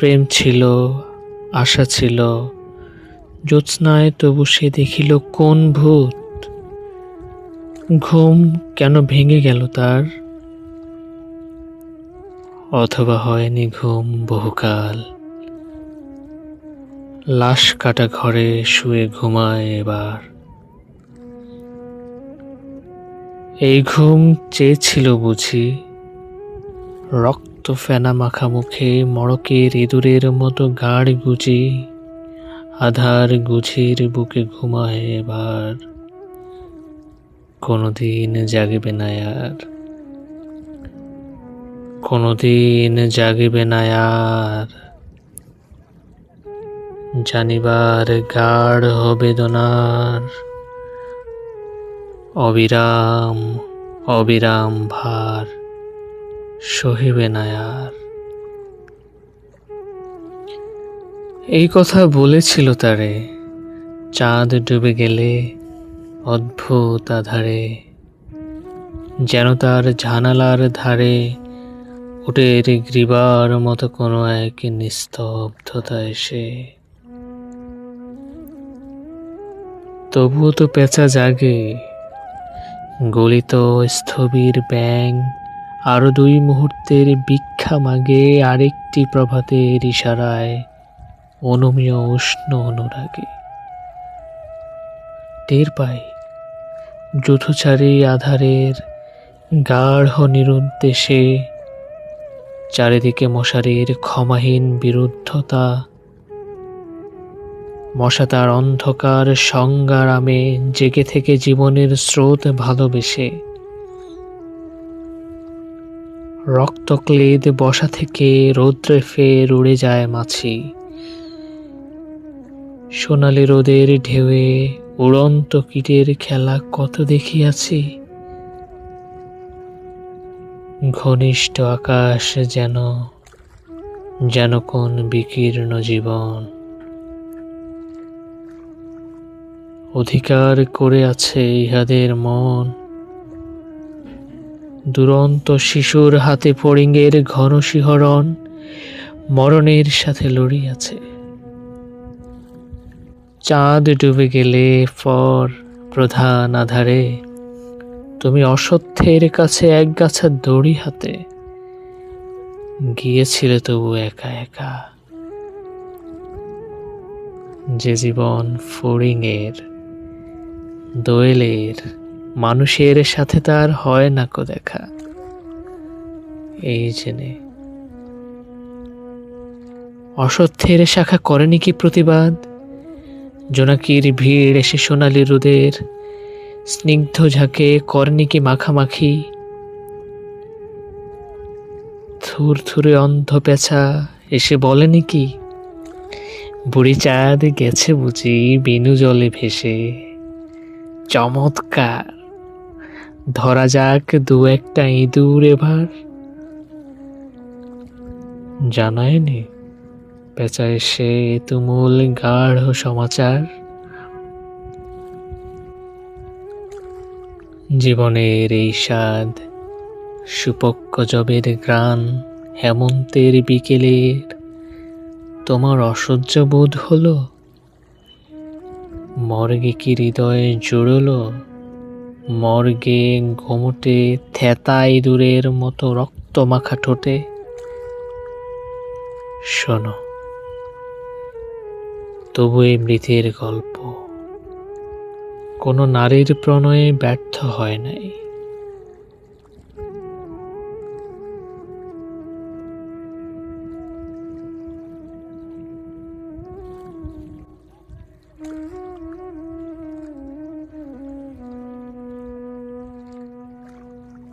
প্রেম ছিল, আশা ছিল। জ্যোৎস্নায় তবু সে দেখিল কোন ভূত? ঘুম কেন ভেঙে গেল তার? অথবা হয়নি ঘুম বহুকাল? লাশ কাটা ঘরে শুয়ে ঘুমায় এবার। এই ঘুম চেয়েছিল বুঝি। রক্ত ফেনা মাখা মুখে মড়কের ইঁদুরের মতো গাড় গুজি আধার গুছির বুকে ঘুমায় এবার। কোনোদিন জাগিবে না আর। কোনোদিন জাগিবে না আর। জানিবার গাঢ় বেদনার অবিরাম অবিরাম ভার। সহিবে না আর। এই কথা বলেছিল তারে, চাঁদ ডুবে গেলে অদ্ভুত আধারে, যেন তার জানালার ধারে উটের গ্রীবার মতো কোনো এক নিস্তব্ধতা এসে। তবুও তো পেঁচা জাগে, গলিত স্থবির ব্যাং আরও দুই মুহূর্তের ভিক্ষা মাগে আরেকটি প্রভাতের ইশারায় অনুমীয় উষ্ণ অনুরাগে। টের পাই, যুথচারী আধারের গাঢ় নিরুদ্দেশে চারিদিকে মশারির ক্ষমাহীন বিরুদ্ধতা, মশা তার অন্ধকার সংগ্রামে জেগে থেকে জীবনের স্রোত ভালোবেসে রক্তক্লেদ বসা থেকে রৌদ্রে ফের উড়ে যায় মাছি। সোনালি রোদের ঢেউয়ে উড়ন্ত কীটের খেলা কত দেখিয়াছি? ঘনিষ্ঠ আকাশ যেন যেন কোন বিকীর্ণ জীবন। অধিকার করে আছে ইহাদের মন দুরন্ত শিশুর হাতে ফড়িংয়ের ঘন শিহরণ মরণের সাথে লড়িয়াছে। চাঁদ ডুবে গেলে ফর প্রধান আধারে। তুমি অসত্যের কাছে এক গাছা দড়ি হাতে। গিয়েছিলে তবু একা একা। যে জীবন ফড়িংয়ের, দোয়েলের মানুষের সাথে তার হয় না কো দেখা। এই জেনে অসত্যের শাখা করেনি কি প্রতিবাদ? জোনাকির ভিড় এসে সোনালি রোদের স্নিগ্ধ ঝাঁকে করেনি কি মাখামাখি? থুর থুরে অন্ধ পেঁচা এসে বলেনি কি? বুড়ি চাঁদ গেছে বুঝি বিনু জলে ভেসে। চমৎকার। ধরা যাক দু একটা ইঁদুর এবার। জানায়নি পেঁচা এসে তুমুল গাঢ় সমাচার। জীবনের এই স্বাদ সুপক্ষ জবের গ্রান হেমন্তের বিকেলের। তোমার অসহ্য বোধ হলো, মর্গে কি হৃদয়ে জুড়লো মর্গে ঘুমটে থেতা ইঁদুরের মতো রক্ত মাখা ঠোঁটে। শোনো, তবু এই মৃতের গল্প কোনো নারীর প্রণয়ে ব্যর্থ হয় নাই।